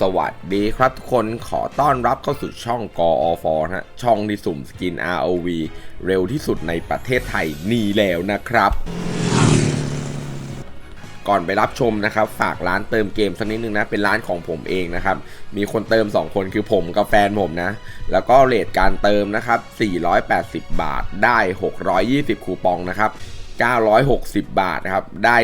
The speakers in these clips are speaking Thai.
สวัสดีครับทุกคนขอต้อนรับเข้าสู่ช่องกอฟนะฮะช่องที่สุ่มสกิน ROV เร็วที่สุดในประเทศไทยนี่แล้วนะครับ ก่อนไปรับชมนะครับ ฝากร้านเติมเกมสักนิดนึงนะ เป็นร้านของผมเองนะครับ มีคนเติม 2 คนคือผมกับแฟนผมนะ แล้วก็เรทการเติมนะครับ 480 บาทได้ 620 คูปองนะครับ 960 บาทนะครับ ได้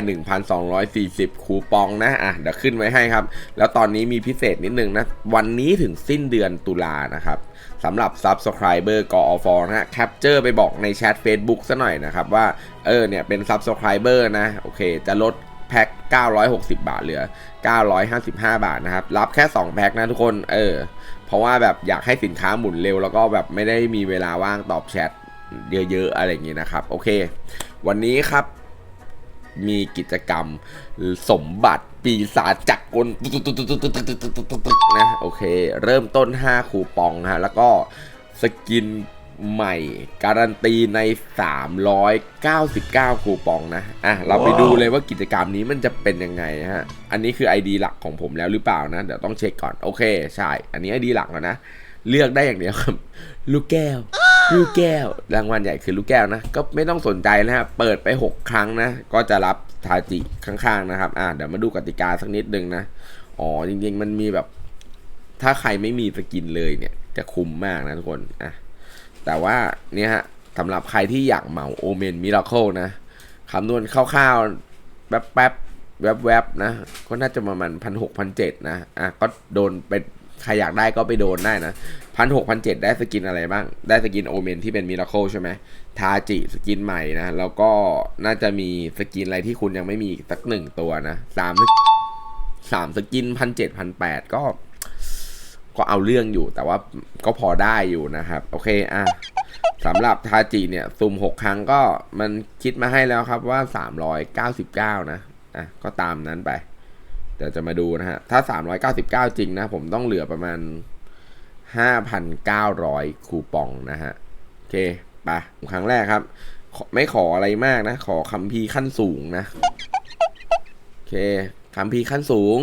1,240 คูปองนะ อะ เดี๋ยวขึ้นไว้ให้ครับ แล้วตอนนี้มีพิเศษนิดนึงนะ วันนี้ถึงสิ้นเดือนตุลานะครับสำหรับ Subscriber กอฟนะฮะ แคปเจอร์ไปบอกในแชท Facebook ซะหน่อยนะครับว่า เออ เนี่ย เป็น Subscriber นะ โอเค จะลดแพ็ค 960 บาทเหลือ 955 บาทนะครับ รับแค่ 2 แพ็คนะทุกคน เออ เพราะว่าแบบอยากให้สินค้าหมุนเร็ว แล้วก็แบบไม่ได้มีเวลาว่างตอบแชท เยอะๆอะไรอย่างงี้นะครับโอเค วันนี้ครับมีกิจกรรมสมบัติปีศาจจักรกลนะโอเค เริ่มต้น 5 คูปองฮะแล้วก็สกินใหม่ การันตีใน 399 คูปองนะอะเราไปดูเลยว่ากิจกรรมนี้มันจะเป็นยังไงฮะอันนี้คือ ID หลักของผมแล้วหรือเปล่านะ เดี๋ยวต้องเช็คก่อน โอเค ใช่ อันนี้ ID หลักแล้วนะ เลือกได้อย่างเดียวครับ ลูกแก้ว ลูกแก้ว รางวัลใหญ่คือลูกแก้วนะ ก็ไม่ต้องสนใจนะฮะ เปิดไป 6 ครั้งนะ ก็จะรับทาจิข้างๆนะครับ อะเดี๋ยวมาดูกติกาสักนิดนึงนะ อ๋อ จริงๆ มันมีแบบ ถ้าใครไม่มีสกินเลยเนี่ย จะคุ้มมากนะทุกคน อะ แต่ว่าเนี่ยฮะสำหรับใครที่อยากเหมาโอเมนมิราเคิลนะคำนวณคร่าวๆ แป๊บๆแวบๆนะ ก็น่าจะประมาณพันหกพันเจ็ดนะ อะ ก็โดนไป ใครอยากได้ก็ไปโดนได้นะพันหกพันเจ็ดได้สกินอะไรบ้าง ได้สกินโอเมนที่เป็นมิราเคิลใช่ไหมทาจิสกินใหม่นะ แล้วก็น่าจะมีสกินอะไรที่คุณยังไม่มีสักหนึ่งตัวนะสามสามสกินพันเจ็ดพันแปดก็ ก็เอาเรื่องอยู่แต่ว่าก็พอได้อยู่นะครับ โอเคอะสำหรับทาจิเนี่ยซุ่ม6ครั้งก็มันคิดมาให้แล้วครับว่า399นะอะก็ตามนั้นไป ดี๋ยวจะมาดูนะฮะ ถ้า 399 จริงนะ ผมต้องเหลือประมาณ 5,900 คูปองนะฮะ โอเคไปครั้งแรกครับ ไม่ขออะไรมากนะ ขอคัมภีขั้นสูงนะ โอเคคัมภีขั้นสูง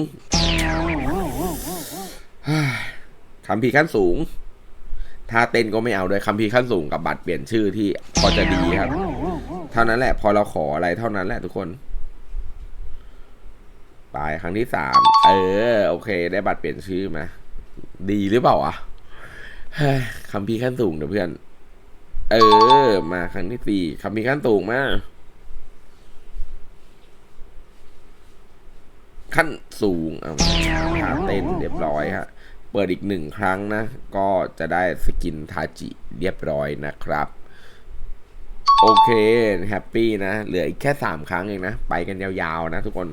คัมภีขั้นสูง ถ้าเต้นก็ไม่เอาด้วยคัมภีขั้นสูงกับบัตรเปลี่ยนชื่อที่พอจะดีครับ เท่านั้นแหละ พอเราขออะไรเท่านั้นแหละทุกคน ไปครั้งที่สามเออ โอเค ได้บัตรเปลี่ยนชื่อมาดีหรือเปล่าอะคัมภีร์ขั้นสูงเดี๋ยวเพื่อน เออ มาครั้งที่สี่คัมภีร์ขั้นสูงมาขั้นสูงเอาขาเต้นเรียบร้อยฮะ เปิดอีกหนึ่งครั้งนะ ก็จะได้สกินทาจิเรียบร้อยนะครับ โอเค แฮปปี้นะ เหลืออีกแค่สามครั้งเองนะ ไปกันยาวๆนะทุกคน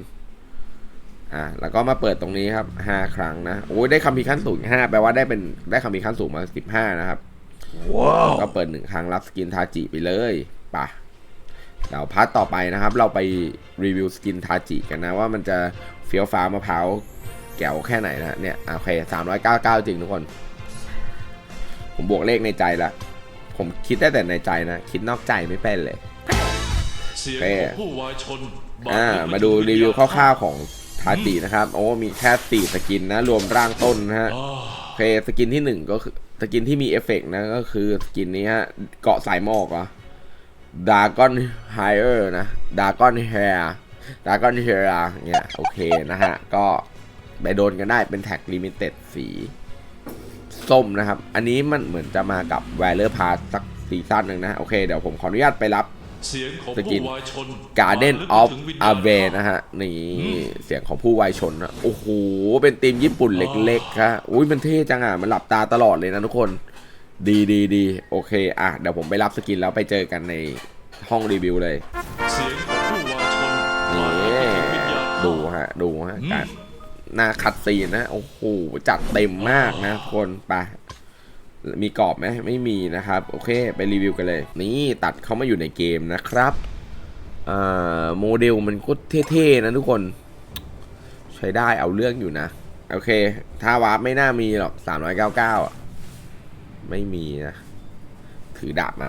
อะแล้วก็มาเปิดตรงนี้ครับห้าครั้งนะโอ้ยได้คำพีร์ขั้นสูงห้าแปลว่าได้เป็นได้คำพีร์ขั้นสูงมาสิบห้านะครับว้าวก็เปิดหนึ่งครั้งรับสกินทาจิไปเลยป่ะเดี๋ยวพาร์ทต่อไปนะครับ เราไปรีวิวสกินทาจิกันนะว่ามันจะเฟี้ยวฟ้ามะพร้าวแก้วแค่ไหนนะเนี่ยโอเคสามร้อยเก้าเก้าจริงทุกคน ผมบวกเลขในใจละผมคิดได้แต่ในใจนะ คิดนอกใจไม่เป็นเลยเสียงเป้ของผู้วายชนบดอ่าลึกไปมาดูถึงรีวิวญญณคร่าวๆของ ทาจินะครับ โอ้มีแค่สี่สกินนะ รวมร่างต้นนะฮะอ่าโอเคสกินที่หนึ่งก็คือสกินที่มีเอฟเฟกต์นะก็คือสกินนี้ฮะ เกาะสายหมอกเหรอดากอนไฮเออร์นะดากอนเฮร์ดากอนเฮร์เนี่ยโอเคนะฮะ ก็ไปโดนกันได้เป็นแท็กลิมิเต็ดสีส้มนะครับ อันนี้มันเหมือนจะมากับแวลเลอร์พาร์สักซีซั่นหนึ่งนะ โอเค เดี๋ยวผมขออนุญาตไปรับ เสียงของสกินผู้วายชน Garden บดลึก of ไปถึงวิญญ a ณ v e นะฮะ นี่เสียงของผู้วายชนนะโอ้โห เป็นทีมญี่ปุ่นเล็กๆครับอุ้ยมันเท่จังอะ มันหลับตาตลอดเลยนะทุกคน ดีดีดีโอเค อะ เดี๋ยวผมไปรับสกินแล้วไปเจอกันในห้องรีวิวเลย เสียงของผู้วายชนนี่บาดลึกไปถึงวิญญาณดูฮะ ดูฮะการหน้าคัดซีนนะ โอ้โห จัดเต็มมากนะทุกคนไป มีกรอบไหมไม่มีนะครับ โอเคไปรีวิวกันเลย นี่ตัดเข้ามาอยู่ในเกมนะครับอ่าโมเดลมันก็เท่ๆนะทุกคน ใช้ได้เอาเรื่องอยู่นะ โอเค ถ้าวาร์ปไม่น่ามีหรอก399อะไม่มีนะ ถือดาบมา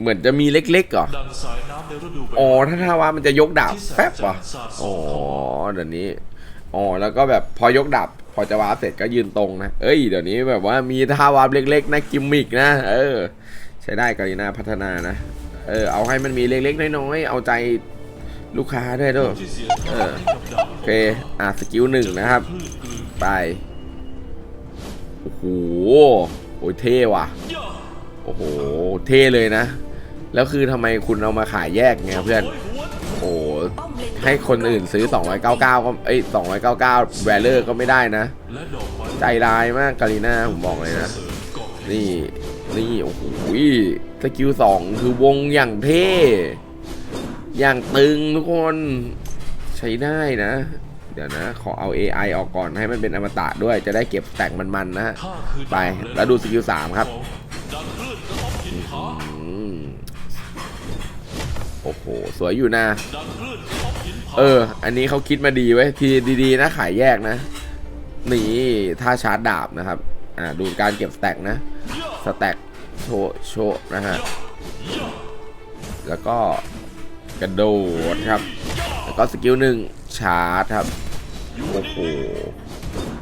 เหมือนจะมีเล็กๆเหรอ อ๋อไม้ถ้าทาวามันจะยกดาบแป๊บเหรอ อ๋อ เดี๋ยวนี้ อ๋อ แล้วก็แบบพอยกดาบ พอจะวาร์ปเสร็จก็ยืนตรงนะ เอ้ย เดี๋ยวนี้แบบว่ามีท่าวาร์ปเล็กๆนะกิมมิกนะ เออ ใช้ได้กาลีนาพัฒนานะ เออ เอาให้มันมีเล็กๆน้อยๆ เอาใจลูกค้าด้วยด้วยเออโอเค อะสกิลหนึ่งนะครับ ไป โอ้โห โอ้ยเท่ว่ะ โอ้โห เท่เลยนะ แล้วคือทำไมคุณเอามาขายแยกไงเพื่อน ให้คนอื่นซื้อ 299 ก็เอ้ย299 แวลเลอร์ก็ไม่ได้นะ ใจร้ายมากกาลีน่าผมบอกเลยนะ นี่นี่โอ้โหสกิลสองคือวงอย่างเท่ อย่างตึงทุกคนใช้ได้นะ เดี๋ยวนะ ขอเอา AI ออกก่อนให้มันเป็นอมตะด้วยจะได้เก็บแต่งมันๆนะข้าคือไปแล้วดูสกิลสามครับโอ้โห สวยอยู่นะ เออ อันนี้เขาคิดมาดีไว้ทีดีๆนะขายแยกนะนี่ท่าชาร์จดาบนะครับ อ่าดูการเก็บสแต็กนะสแต็กโชโชนะฮะแล้วก็กระโดดครับ แล้วก็สกิลหนึ่งชาร์จครับโอ้โห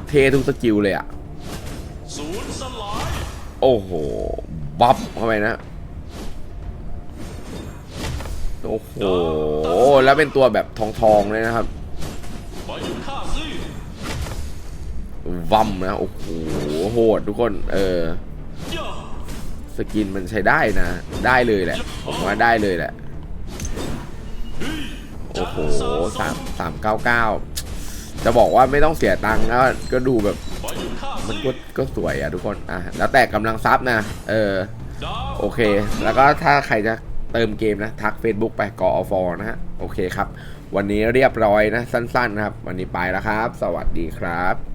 เททุกสกิลเลยอะโอ้โหบัฟเข้าไปนะโอ้โห แล้วเป็นตัวแบบทองๆเลยนะครับมาอยู่ข้าสิวัมนะโอ้โหโหดทุกคน เออ สกินมันใช้ได้นะ ได้เลยแหละ ผมว่าได้เลยแหละ โอ้โหสามสามเก้าเก้าจะบอกว่าไม่ต้องเสียตังค์ก็ก็ดูแบบ มันก็ก็สวยอะทุกคน อะ แล้วแต่กำลังซับนะ เออ โอเค แล้วก็ถ้าใครจะ เติมเกมนะ ทัก Facebook ไปกอฟอนะฮะ โอเคครับ วันนี้เรียบร้อยนะ สั้นๆนะครับ วันนี้ไปแล้วครับ สวัสดีครับ